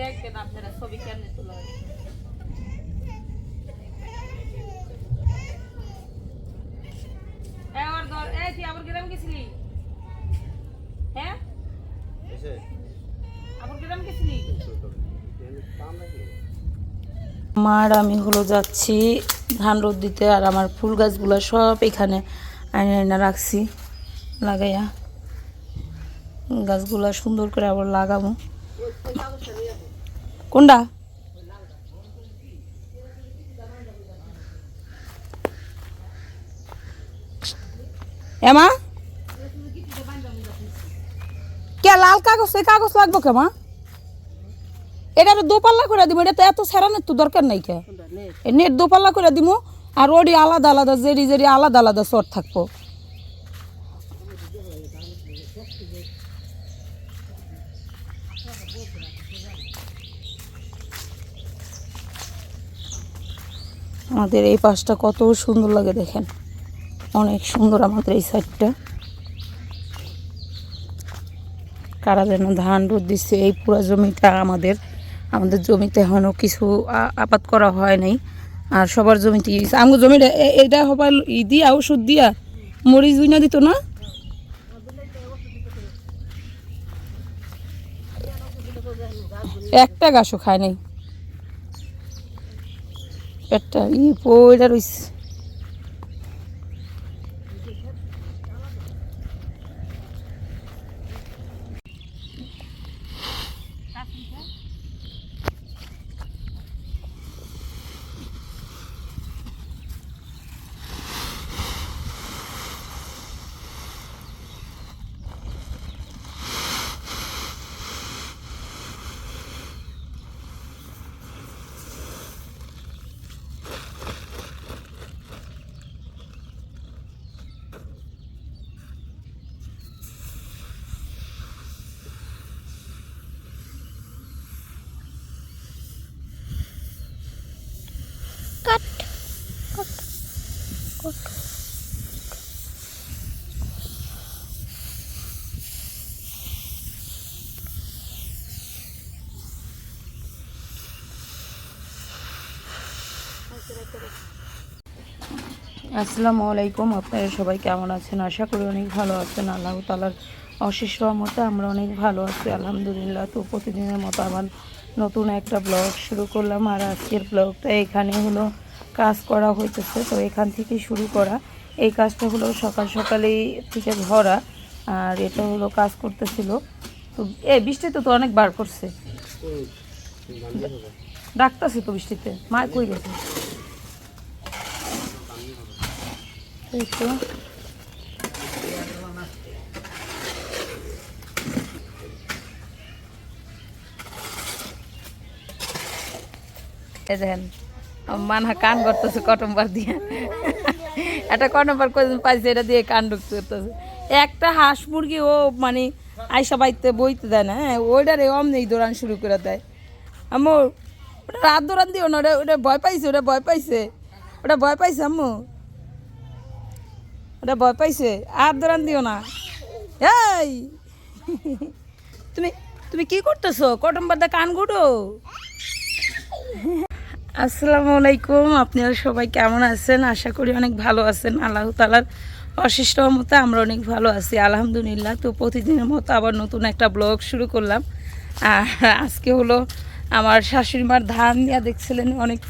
দেখবেন আপনারা ছবি কেমনে তোলা হয়। আমার আবার গ্রাম গেছিলি হ্যাঁ? আবার গ্রাম গেছিলি মার আমি হলো যাচ্ছি ধান রোদ দিতে আর আমার ফুল গাছগুলো সব এখানে আয়না আয়না রাখছি লাগাইয়া। গাছগুলো সুন্দর করে আবার লাগাবো। কোনটা? এমা? কে লাল কাগজ এই কাগজ লাগবো কে মা? এটা আমি দোপাল্লা করে দিব এটা তো এত সেরানের তো দরকার নাই কে। নেট। দোপাল্লা করে দিব আর ওডি আলাদা আলাদা জেরি জেরি আলাদা আলাদা শর্ট থাকব। আমাদের এই পাশটা কত সুন্দর লাগে দেখেন। অনেক সুন্দর আমাদের এই সাইডটা। কারা যেন ধান রোদ দিচ্ছে, এই পুরো জমিটা আমাদের। আমাদের জমিতে এখনও কিছু আপাত করা হয় নাই। আর সবার জমিতে আমার জমিটা এটা হবার ই দিয়া, ওষুধ দিয়া মরিচ বুইনা দিত না? একটা গাছও খায় নাই। পেটটা ই পয়লা রইছে। আসসালামু আলাইকুম আপনারা সবাই কেমন আছেন? আশা করি অনেক ভালো আছেন। আল্লাহ তালার অশেষ রহমতে আমরা অনেক ভালো আছি আলহামদুলিল্লাহ। তো প্রতিদিনের মতো আমার নতুন একটা ব্লগ শুরু করলাম। আর আজকের ব্লগটা এখানে হলো কাজ করা হইতেছে। তো এখান থেকে শুরু করা। এই কাজটা হলো সকাল সকালেই থেকে ধরা। আর এটা হলো কাজ করতেছিল। তো এ বৃষ্টিতে তো অনেক বার করছে ডাকতেছে তো বৃষ্টিতে। মা কই গেছে? এই এই দেখেন, মানহা কান করতেছে কটম্বার দিয়ে। একটা কটম্বার কদিন পাইছে, এটা দিয়ে কান করতেছে একটা হাঁস মুরগি ও মানে আইসা বাইতে বইতে দেয় না হ্যাঁ ওইটারে অমনি দৌড়ান শুরু করে দেয়। আমার ওটা রাত দৌড়ান দিও না, ওটা ওটা ভয় পাইছে, ওটা ভয় পাইছে। ওটা ভয় পাইছে, আম্মু। ওটা ভয় পাইছে, আর দৌড়ান দিও না। এই! তুমি তুমি কি করতেছো? কটম্বারদা কান গুটো আসসালামু আলাইকুম আপনারা সবাই কেমন আছেন? আশা করি অনেক ভালো আছেন। আল্লাহ তালার অশেষ রহমতে আমরা অনেক ভালো আছি। আলহামদুলিল্লাহ, তো প্রতিদিনের মতো আবার নতুন একটা ব্লগ শুরু করলাম। আর আজকে হলো আমার শাশুড়ি মার ধান নিয়ে দেখছিলেন অনেক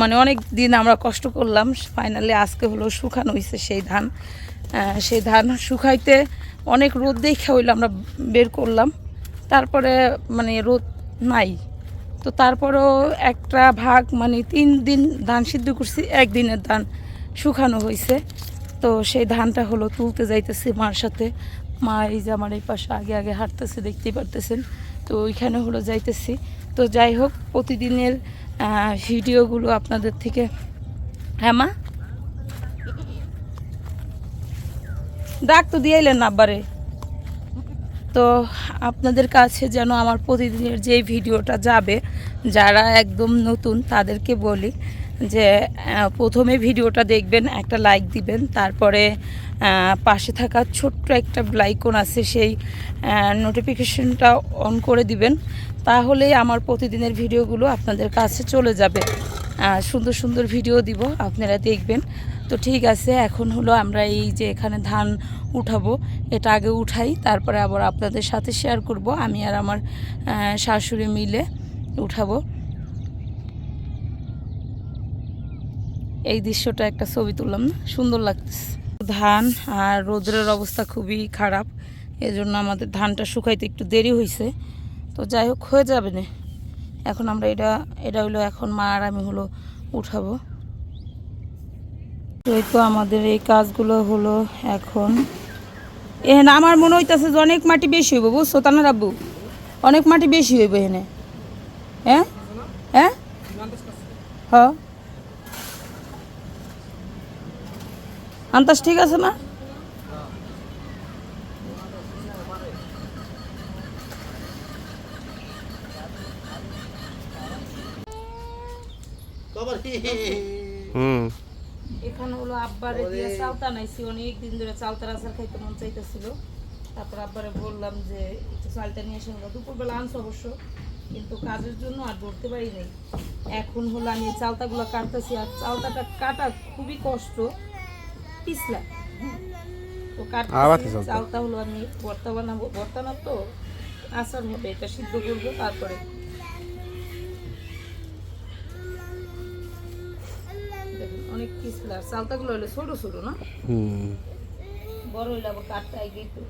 মানে অনেক দিন আমরা কষ্ট করলাম ফাইনালি আজকে হলো শুকানো হয়েছে সেই ধান। সেই ধান শুকাইতে অনেক রোদ দেখে হইল আমরা বের করলাম। তারপরে মানে রোদ নাই। তো তারপরেও একটা ভাগ মানে তিন দিন ধান সিদ্ধ করছি, একদিনের ধান শুকানো হয়েছে তো সেই ধানটা হলো তুলতে যাইতেছি মার সাথে। মা এই যে আমার এই পাশে আগে আগে হাঁটতেছে, দেখতেই পারতেছেন। তো ওইখানে হলো যাইতেছি। তো যাই হোক, প্রতিদিনের ভিডিওগুলো আপনাদের থেকে। হ্যাঁ মা? ডাক তো দিয়ে এলেন আব্বারে। তো আপনাদের কাছে যেন আমার প্রতিদিনের যে ভিডিওটা যাবে, যারা একদম নতুন, তাদেরকে বলি যে প্রথমে ভিডিওটা দেখবেন, একটা লাইক দিবেন, তারপরে পাশে থাকা ছোট্ট একটা লাইকন আছে, সেই নোটিফিকেশনটা অন করে দিবেন। তাহলেই আমার প্রতিদিনের ভিডিওগুলো আপনাদের কাছে চলে যাবে। সুন্দর সুন্দর ভিডিও দিব, আপনারা দেখবেন। তো ঠিক আছে, এখন হলো আমরা এই যে এখানে ধান উঠাবো। এটা আগে উঠাই, তারপরে আবার আপনাদের সাথে শেয়ার করব। আমি আর আমার শাশুড়ি মিলে উঠাবো। এই দৃশ্যটা একটা ছবি তুললাম সুন্দর লাগতেছে। ধান আর রোদ্রের অবস্থা খুবই খারাপ। এজন্য আমাদের ধানটা শুকাইতে একটু দেরি হয়েছে তো যাই হোক, হয়ে যাবে না। এখন আমরা এটা এটা হলো এখন মা আর আমি হলো উঠাবো। এই তো আমাদের এই কাজগুলো হলো এখন। এখানে আমার মনে হইতেছে যে অনেক মাটি বেশি হইব, বুঝছ তানা রাব্বু অনেক মাটি বেশি হইব এখানে হ্যাঁ? হ্যাঁ? হ্যাঁ আন্তাজ ঠিক আছে না? হুম। এখানে হলো আব্বারে দিয়ে চালতা নাইছি অনেক দিন ধরে চালতার আচার খাইতে মন চাইতেছিল। তারপর আব্বারে বললাম যে একটু চালটা নিয়ে আসে আমরা দুপুরবেলা আনছো অবশ্য। কিন্তু কাজের জন্য আর ধরতে পারি নাই। এখন হলো আমি চালতাগুলো কাটতেছি। আর চালতাটা কাটা খুবই কষ্ট। পিছলা। তো কাটতেছি? চালতা হলো আমি ভর্তা বানাবো। ভর্তা না তো আচার হবে এটা সিদ্ধ করব তারপরে। অনেক পিছলা। চালতাগুলো হলো ছোট ছোট না? বড় হইলে আবার কাটতে আগে তো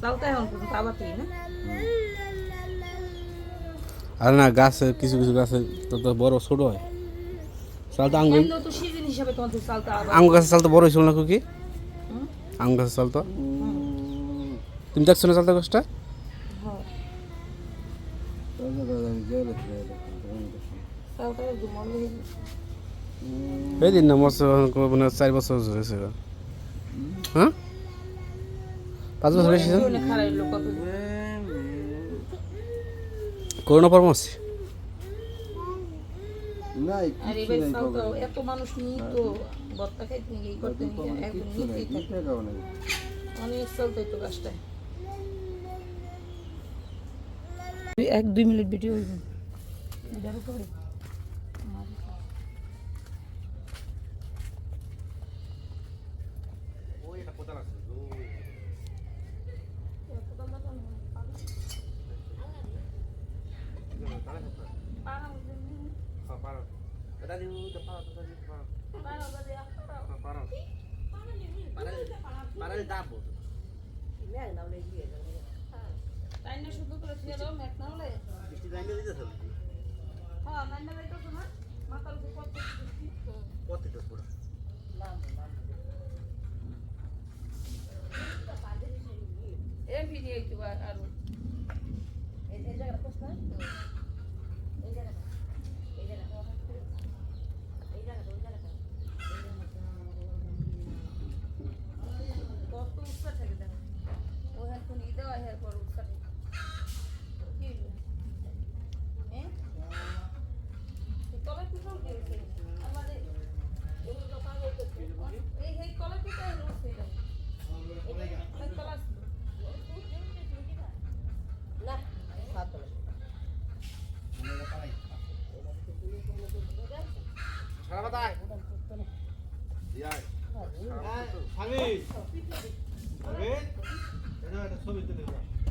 চালতা এখন পর্যন্ত আবার তুই না? আর না গাছে কিছু কিছু গাছে তো তো বড় ছোট হয়। চাল তো আঙ্গুর গাছের তো বড় হয়েছিল না কি? আঙ্গুর গাছের চাল তো? তুমি দেখছ না চালটা গাছটা? হ্যাঁ। এই দিন না মস্ত মানে চার বছর হয়েছে। হ্যাঁ? পাঁচ বছর কত করোনা পরামর্শ? আর এবার চালতা এত নিয়ে তো বত্তা খাইতে নিয়ে এই তো উপরে হ্যাঁ যাইতেছো না মাথার উপর পথ এম ভিডিও একটু আর কত উৎসাহ থাকে দেখো ও এখন ঈদে হয় এরপর উৎসাহ থাকে কি হইল? এ? এই কলের পিছন কে হইছে? আমারে এগুলো তো পাগল করছে। এই এই কলের পিছন হইছে এটা। এই কলা ছিল। না, সাত তলা।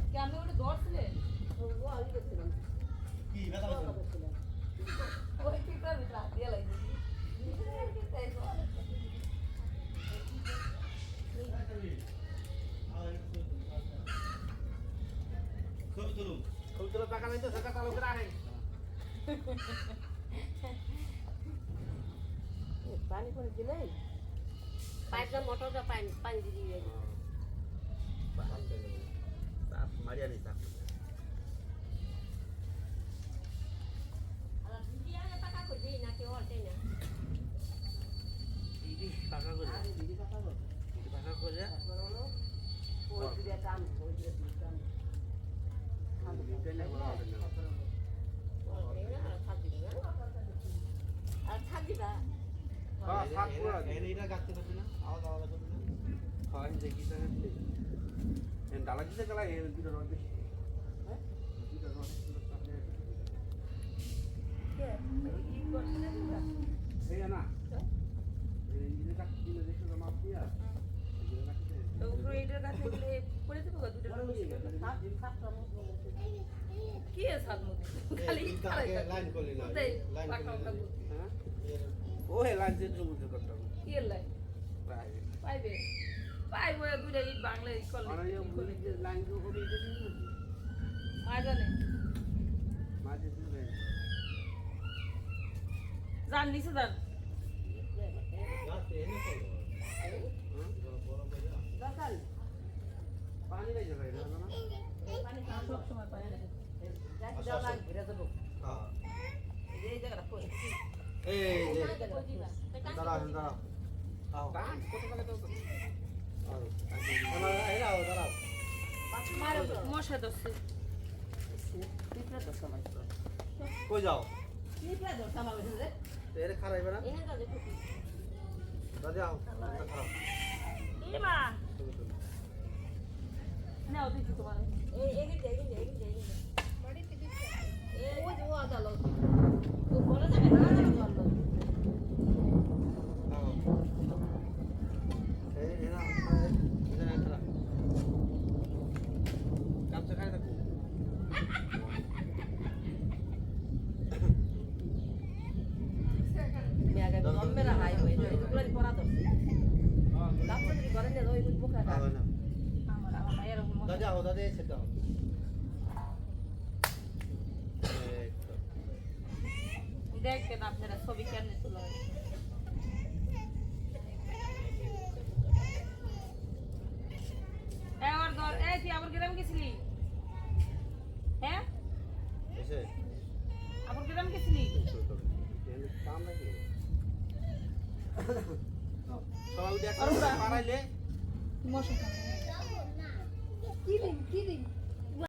কি আপনি ওটা ধরছিলেন? ওই পিঁপড়ার ভিতরে হাত দিয়ে লাগছে। পানি করে দিলে পাইপটা মোটরটা পানি পানি দিয়ে দিয়ে টাকা করে দিই নাকি ওর দেয় না ওই দিকে টান ওই দিকে টান ওই দেয় না আর খাদ্য দিবে জ্বালা দিতে গেলা এই দুটো রড বেশি হ্যাঁ দুটো রড এই না এই যে কাটি দিলে দেখো তো মাপ দিয়া এই কাটতে তো উপরে এটার কাছে গেলে পড়ে দেবো গা দুটো কি হাত মুখ খালি লাইন করলি না লাইন করলি ও হে লাঞ্চের সমুদ্র করতাম কি এর লাই প্রায় পাইবে পাইবো দুইটা ইট বাংলা ইট করলে আর এই বলি যে লাইন তো হবে এটা দিন মা জানে মাঝে দিলে জান নিচে জান পানি না না পানি সব সময় পানি লাগে। এই জায়গাটা কই? এই যে। দাঁড়াও দাঁড়াও। আও কাজ কত কালে তো মশা দছে কই যাও তো এর খারাইবে না দাদি আও খারাপ এই মা নাও দিচ্ছি তোমার এই এগিয়ে এগিয়ে এগিয়ে এই ওই যে ও আদালত ও বলে যাবে না আদালত আও এই এই না এই না খারাপ কামছে খাই থাকো মেয়াগে গম্মেরা হাই হয়ে যায় এগুলো পড়া তো লাস্ট যদি করে না ওই মুখে আও না আমার আমার মায়ের এরকম মশা। দাদি দাদি সেটা দাও এই তো। দেখেন আপনারা ছবি কেমনে তোলা হয়। এই আমার ঘর এই তুই আবার গ্রাম গেছিলি হ্যাঁ এসে আবার গ্রাম গেছিলি কাম নাই সবাই